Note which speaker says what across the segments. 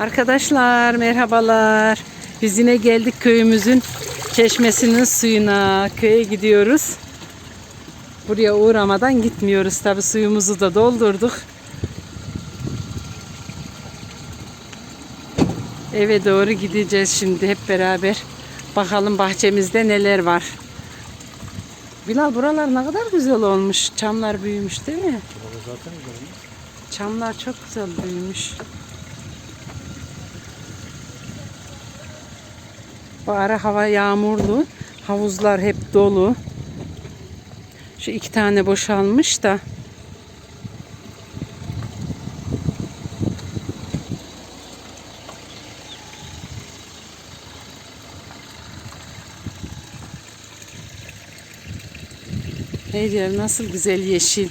Speaker 1: Arkadaşlar merhabalar. Biz yine geldik köyümüzün çeşmesinin suyuna. Köye gidiyoruz. Buraya uğramadan gitmiyoruz. Tabi suyumuzu da doldurduk. Eve doğru gideceğiz şimdi hep beraber. Bakalım bahçemizde neler var. Bilal buralar ne kadar güzel olmuş. Çamlar büyümüş değil mi? Çamlar çok güzel büyümüş. Bu ara hava yağmurlu. Havuzlar hep dolu. Şu iki tane boşalmış da. Her yer nasıl güzel yeşil.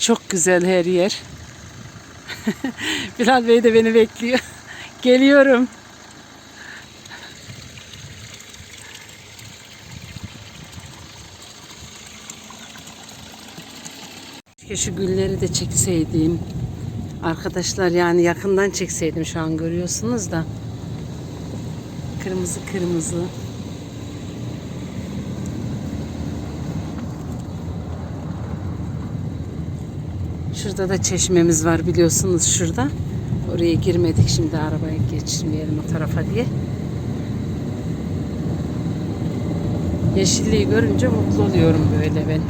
Speaker 1: Çok güzel her yer. Bilal Bey de beni bekliyor. Geliyorum. Keşke şu gülleri de çekseydim. Arkadaşlar yani yakından çekseydim şu an görüyorsunuz da. Kırmızı kırmızı. Şurada da çeşmemiz var biliyorsunuz şurada. Oraya girmedik şimdi arabaya geçirmeyelim o tarafa diye. Yeşilliği görünce mutlu oluyorum böyle ben.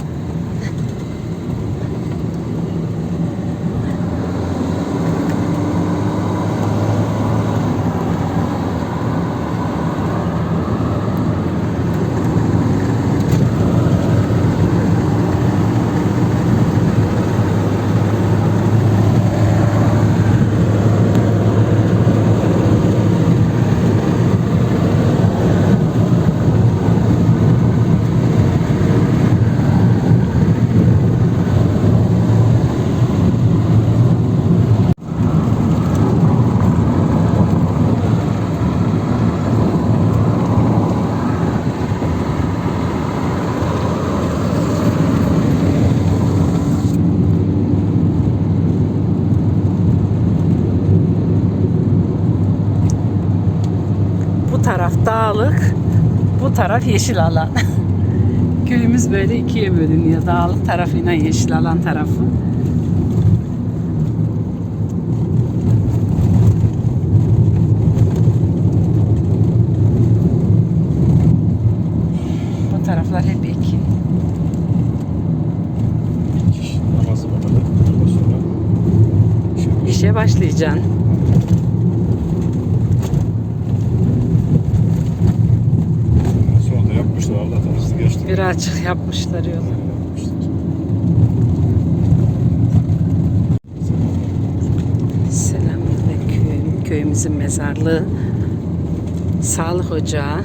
Speaker 1: Bu taraf dağlık, bu taraf yeşil alan. Köyümüz böyle ikiye bölünüyor. Dağlık tarafıyla yeşil alan tarafı. Bu taraflar hep
Speaker 2: şey,
Speaker 1: İşe başlayacaksın.
Speaker 2: sonra da yapmışlar. Allah'tan hızlı geçti.
Speaker 1: Bir açık yapmışlar yolu. Selamünaleyküm. Köyümüzün mezarlığı. Sağlık Ocağı.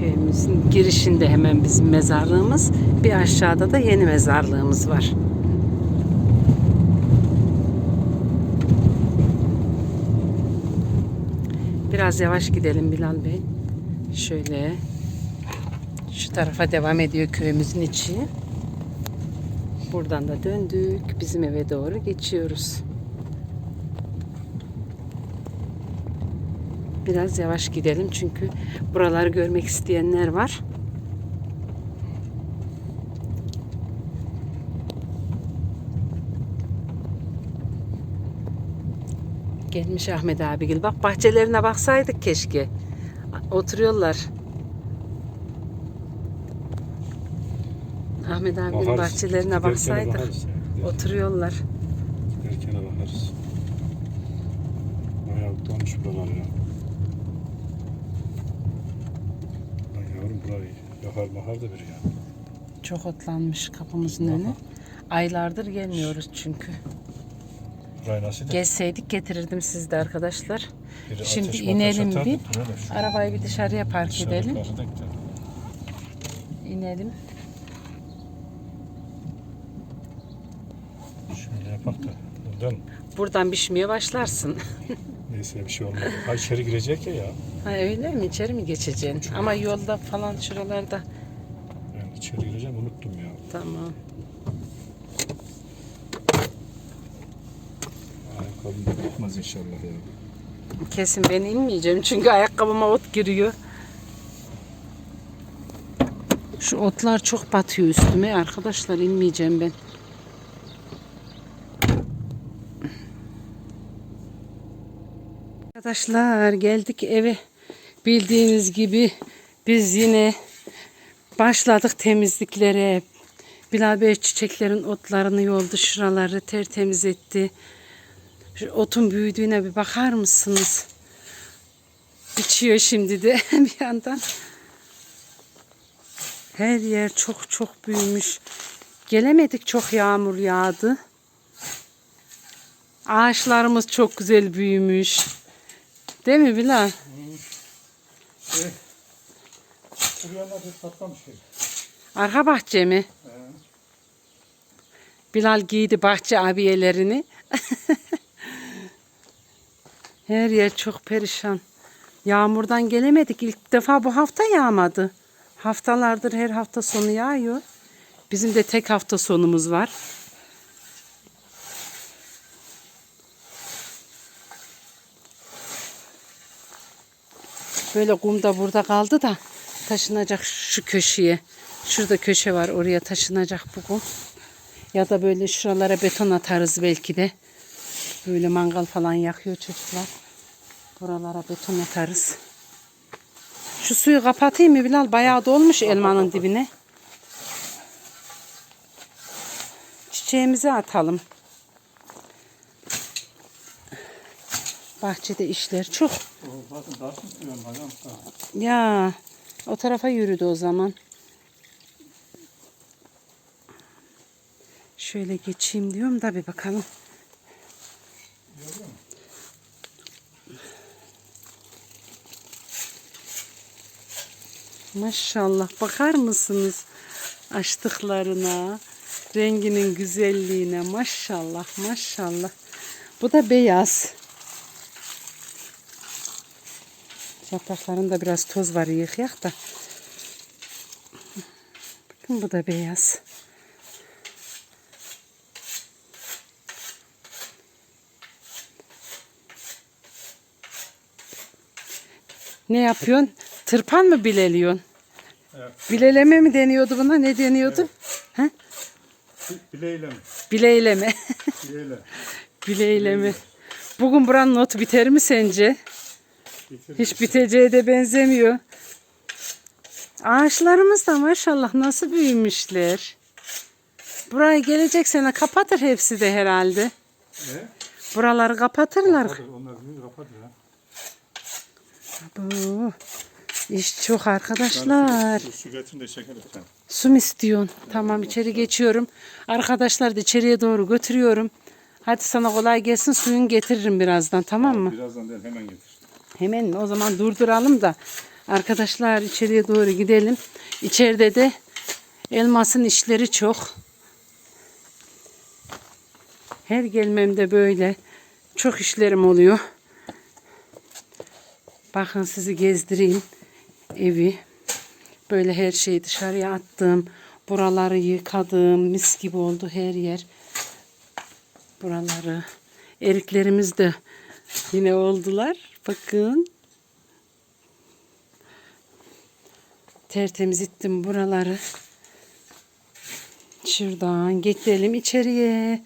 Speaker 1: Köyümüzün girişinde hemen bizim mezarlığımız. Bir aşağıda da yeni mezarlığımız var. Biraz yavaş gidelim Bilal Bey. Şöyle şu tarafa devam ediyor köyümüzün içi. Buradan da döndük. Bizim eve doğru geçiyoruz. Biraz yavaş gidelim çünkü buraları görmek isteyenler var. Gelmiş Ahmet abigil. Bak bahçelerine baksaydık keşke. Oturuyorlar. Ahmet abinin
Speaker 2: Bakarız.
Speaker 1: bahçelerine
Speaker 2: Giderken
Speaker 1: baksaydık.
Speaker 2: bakarız ya. Gider-
Speaker 1: Oturuyorlar.
Speaker 2: Giderken bakarız. Bayağı donmuş buralar ya. Lan yavrum burayı yakar bakar da bir ya.
Speaker 1: Çok otlanmış kapımızın önü. Aylardır gelmiyoruz çünkü.
Speaker 2: Burayı nasıl
Speaker 1: Gezseydik getirirdim siz de arkadaşlar.
Speaker 2: bir
Speaker 1: Şimdi
Speaker 2: ateş
Speaker 1: inelim
Speaker 2: ateş
Speaker 1: bir. Arabayı bir dışarıya park
Speaker 2: dışarı
Speaker 1: edelim.
Speaker 2: taşıdık da.
Speaker 1: İnelim.
Speaker 2: Yapak da. Buradan
Speaker 1: Buradan pişmeye başlarsın.
Speaker 2: neyse bir şey olmaz. Ha içeri girecek ya ya.
Speaker 1: Ha öyle mi? İçeri mi geçeceksin? Ama yolda falan şuralarda.
Speaker 2: Yani içeri gireceğim unuttum ya.
Speaker 1: Tamam.
Speaker 2: Ay, Ayakkabım gitmez inşallah ya.
Speaker 1: Kesin ben inmeyeceğim çünkü ayakkabıma ot giriyor. Şu otlar çok batıyor üstüme arkadaşlar inmeyeceğim ben. Arkadaşlar geldik eve. Bildiğiniz gibi biz yine başladık temizliklere. Bilal Bey çiçeklerin otlarını yoldu. Şuraları tertemiz etti. Şu otun büyüdüğüne bir bakar mısınız? Biçiyor şimdi de bir yandan. Her yer çok çok büyümüş. Gelemedik çok yağmur yağdı. Ağaçlarımız çok güzel büyümüş. Değil mi Bilal? Arka bahçe mi? Bilal giydi bahçe abiyelerini. Her yer çok perişan. Yağmurdan gelemedik. İlk defa bu hafta yağmadı. Haftalardır her hafta sonu yağıyor. Bizim de tek hafta sonumuz var. Böyle kum da burada kaldı da taşınacak şu köşeye. Şurada köşe var oraya taşınacak bu kum. Ya da böyle şuralara beton atarız belki de. Böyle mangal falan yakıyor çocuklar. Buralara beton atarız. Şu suyu kapatayım mı Bilal? Bayağı dolmuş elmanın dibine. Çiçeğimizi atalım. Bahçede işler çok. Ya o tarafa yürüdü o zaman. Şöyle geçeyim diyorum da bir bakalım. Maşallah bakar mısınız açtıklarına, renginin güzelliğine maşallah maşallah. Bu da beyaz. Yapraklarında biraz toz var yıkayak da. Bakın bu da beyaz. Ne yapıyorsun? Tırpan mı bileliyorsun?
Speaker 2: Evet.
Speaker 1: Bileleme mi deniyordu buna? Ne deniyordu? Ha?
Speaker 2: Bileyle mi?
Speaker 1: Bileyleme.
Speaker 2: Bileyle.
Speaker 1: Bileyleme. Bugün buranın notu biter mi sence? Hiç biteceğe de benzemiyor. Ağaçlarımız da maşallah nasıl büyümüşler. Burayı gelecek sene kapatır hepsi de herhalde.
Speaker 2: Ne?
Speaker 1: Buraları kapatırlar.
Speaker 2: Hadi onlar bir kapat ya.
Speaker 1: Bu iş çok arkadaşlar.
Speaker 2: Su, su getirin de şeker lütfen.
Speaker 1: Su mu istiyorsun? Tamam içeri geçiyorum. Arkadaşlar da içeriye doğru götürüyorum. Hadi sana kolay gelsin suyun getiririm birazdan tamam mı?
Speaker 2: Birazdan değil hemen getir.
Speaker 1: Hemen? O zaman durduralım da arkadaşlar içeriye doğru gidelim. İçeride de elmasın işleri çok. Her gelmemde böyle çok işlerim oluyor. Bakın sizi gezdireyim evi. Böyle her şeyi dışarıya attım. Buraları yıkadım. Mis gibi oldu her yer. Buraları. Eriklerimiz de yine oldular. Bakın. Tertemiz ettim buraları. Şuradan gidelim içeriye.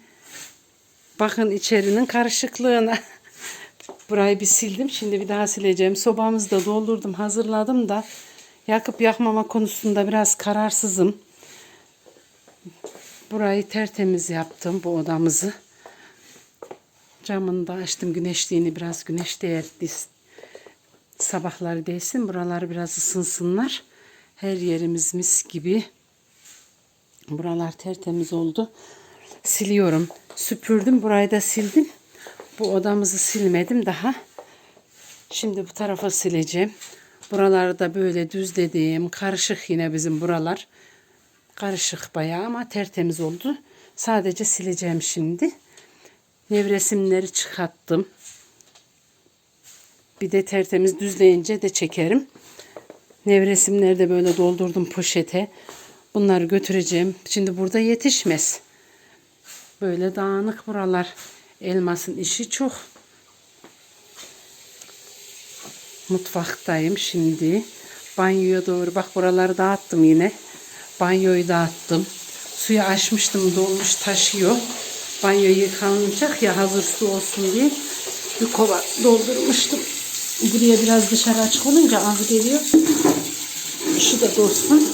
Speaker 1: Bakın içerinin karışıklığına. Burayı bir sildim. Şimdi bir daha sileceğim. Sobamızı da doldurdum, hazırladım da yakıp yakmama konusunda biraz kararsızım. Burayı tertemiz yaptım bu odamızı. Camını da açtım güneşliğini biraz güneş değerli sabahları değsin buralar biraz ısınsınlar. Her yerimiz mis gibi. Buralar tertemiz oldu. Siliyorum. Süpürdüm. Burayı da sildim. Bu odamızı silmedim daha. Şimdi bu tarafa sileceğim. Buraları da böyle düzledim. Karışık yine bizim buralar. Karışık bayağı ama tertemiz oldu. Sadece sileceğim şimdi. Nevresimleri çıkarttım. Bir de tertemiz düzleyince de çekerim. Nevresimleri de böyle doldurdum poşete. Bunları götüreceğim. Şimdi burada yetişmez. Böyle dağınık buralar. Elmasın işi çok. Mutfaktayım şimdi. Banyoya doğru bak buraları dağıttım yine. Banyoyu dağıttım. Suyu açmıştım dolmuş taşıyor. Banyo yıkanacak ya hazır su olsun diye bir kova doldurmuştum. Buraya biraz dışarı açık olunca az geliyor. Şu da dolsun.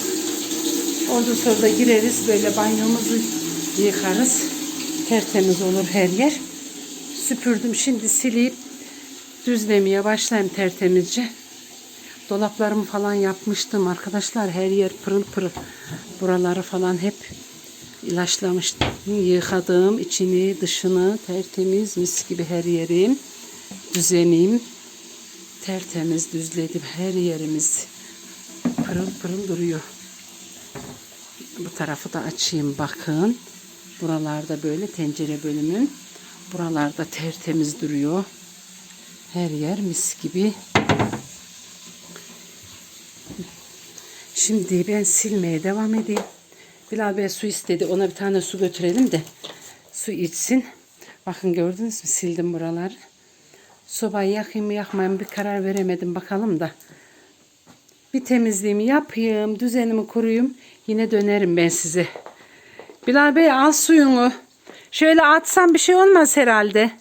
Speaker 1: Ondan sonra da gireriz böyle banyomuzu yıkarız. Tertemiz olur her yer. Süpürdüm şimdi sileyip düzlemeye başlayayım tertemizce. Dolaplarımı falan yapmıştım arkadaşlar. Her yer pırıl pırıl. Buraları falan hep ilaçlamıştım. Yıkadım içini dışını tertemiz mis gibi her yerim. Düzenim. Tertemiz düzledim her yerimiz. Pırıl pırıl duruyor. Bu tarafı da açayım bakın. Buralarda böyle tencere bölümün. Buralarda tertemiz duruyor. Her yer mis gibi. Şimdi ben silmeye devam edeyim. Bilal Bey su istedi. Ona bir tane su götürelim de su içsin. Bakın gördünüz mü sildim buraları. Sobayı yakayım mı yakmayayım bir karar veremedim bakalım da. Bir temizliğimi yapayım, düzenimi kuruyum. Yine dönerim ben size. Bilal Bey al suyunu. Şöyle atsam bir şey olmaz herhalde.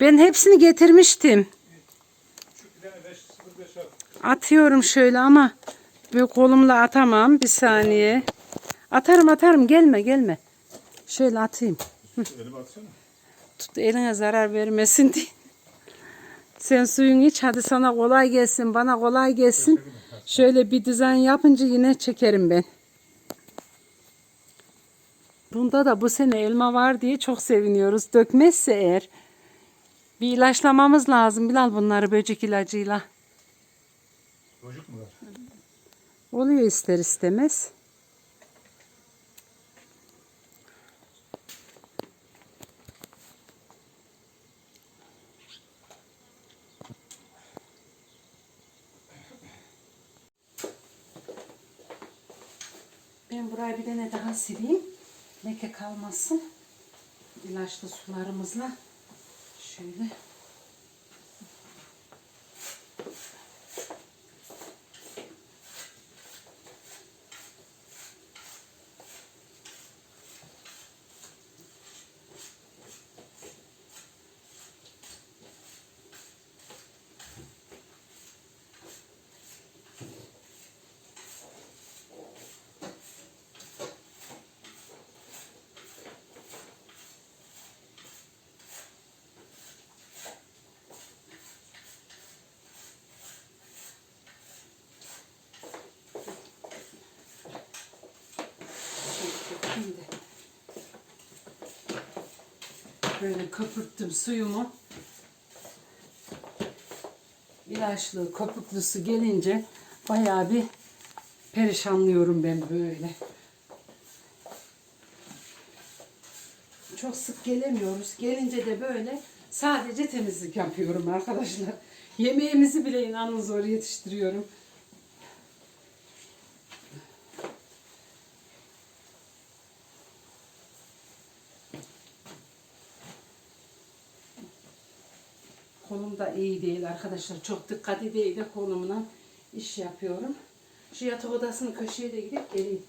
Speaker 1: Ben hepsini getirmiştim. Atıyorum şöyle ama böyle kolumla atamam. Bir saniye. Atarım atarım gelme gelme. Şöyle atayım.
Speaker 2: Elime atsana.
Speaker 1: Tut eline zarar vermesin diye. Sen suyunu iç hadi sana kolay gelsin bana kolay gelsin. Şöyle bir düzen yapınca yine çekerim ben. Bunda da bu sene elma var diye çok seviniyoruz. Dökmezse eğer bir ilaçlamamız lazım Bilal bunları böcek ilacıyla.
Speaker 2: Çocuk mu var?
Speaker 1: Oluyor ister istemez. Ben burayı bir tane daha sileyim. Leke kalmasın. İlaçlı sularımızla şöyle Şimdi böyle köpürttüm suyumu. İlaçlı, köpüklü su gelince bayağı bir perişanlıyorum ben böyle. Çok sık gelemiyoruz. Gelince de böyle sadece temizlik yapıyorum arkadaşlar. Yemeğimizi bile inanın zor yetiştiriyorum. Kolum da iyi değil arkadaşlar. Çok dikkatli değil de kolumla iş yapıyorum. Şu yatak odasının köşeye de gidip geleyim.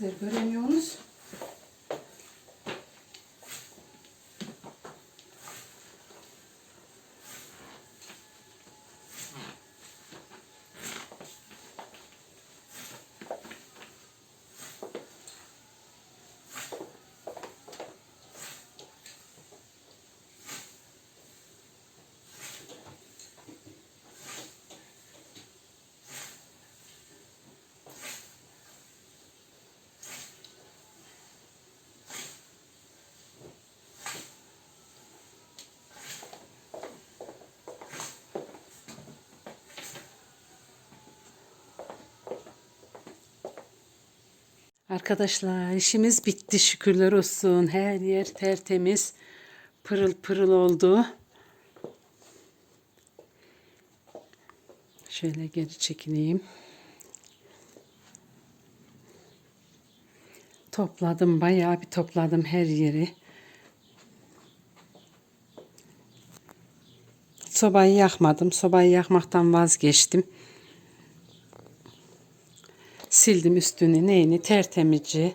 Speaker 1: Sizler göremiyorsunuz. Arkadaşlar işimiz bitti şükürler olsun. Her yer tertemiz. Pırıl pırıl oldu. Şöyle geri çekileyim. Topladım bayağı bir topladım her yeri. Sobayı yakmadım. Sobayı yakmaktan vazgeçtim. Sildim üstünü neyini tertemizce.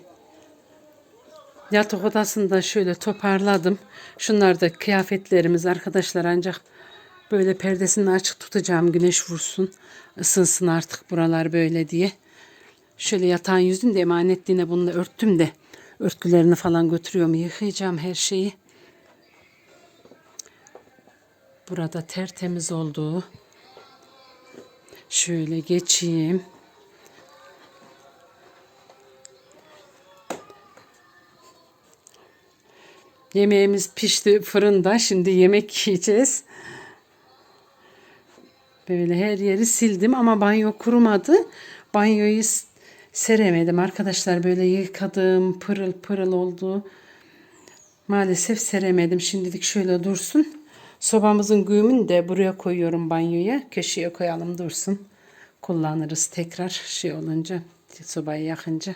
Speaker 1: Yatak odasını da şöyle toparladım. Şunlar da kıyafetlerimiz arkadaşlar ancak böyle perdesini açık tutacağım güneş vursun. ısınsın artık buralar böyle diye. Şöyle yatağın yüzünü de emanetliğine bunu da örttüm de örtülerini falan götürüyorum. Yıkayacağım her şeyi. Burada tertemiz oldu. Şöyle geçeyim. Yemeğimiz pişti fırında. Şimdi yemek yiyeceğiz. Böyle her yeri sildim ama banyo kurumadı. Banyoyu seremedim arkadaşlar. Böyle yıkadım pırıl pırıl oldu. Maalesef seremedim. Şimdilik şöyle dursun. Sobamızın güğümünü de buraya koyuyorum banyoya. Köşeye koyalım dursun. Kullanırız tekrar şey olunca sobayı yakınca.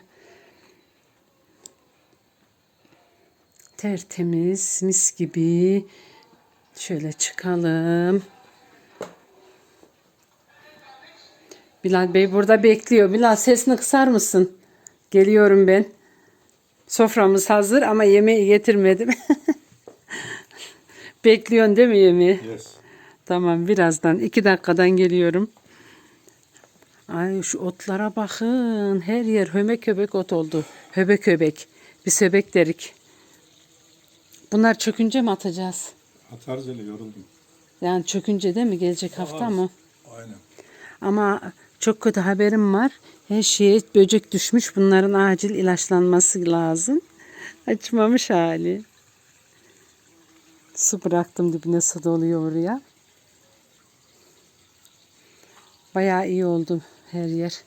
Speaker 1: Tertemiz mis gibi. Şöyle çıkalım. Bilal Bey burada bekliyor. Bilal sesini kısar mısın? Geliyorum ben. Soframız hazır ama yemeği getirmedim. Bekliyorsun değil mi yemeği?
Speaker 2: Yes.
Speaker 1: Tamam birazdan iki dakikadan geliyorum. Ay şu otlara bakın. Her yer höbek höbek ot oldu. Höbek höbek. Biz höbek derik. Bunlar çökünce mi atacağız?
Speaker 2: Atarız öyle yoruldum.
Speaker 1: Yani çökünce değil mi? Gelecek hafta
Speaker 2: Atarız.
Speaker 1: mı?
Speaker 2: Aynen.
Speaker 1: Ama çok kötü haberim var. Her şeye böcek düşmüş. Bunların acil ilaçlanması lazım. Açmamış hali. Su bıraktım dibine su doluyor oraya. Bayağı iyi oldu her yer.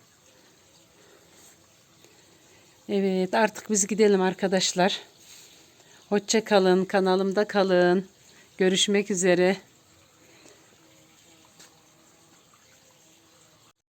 Speaker 1: Evet artık biz gidelim arkadaşlar. Hoşça kalın. Kanalımda kalın. Görüşmek üzere.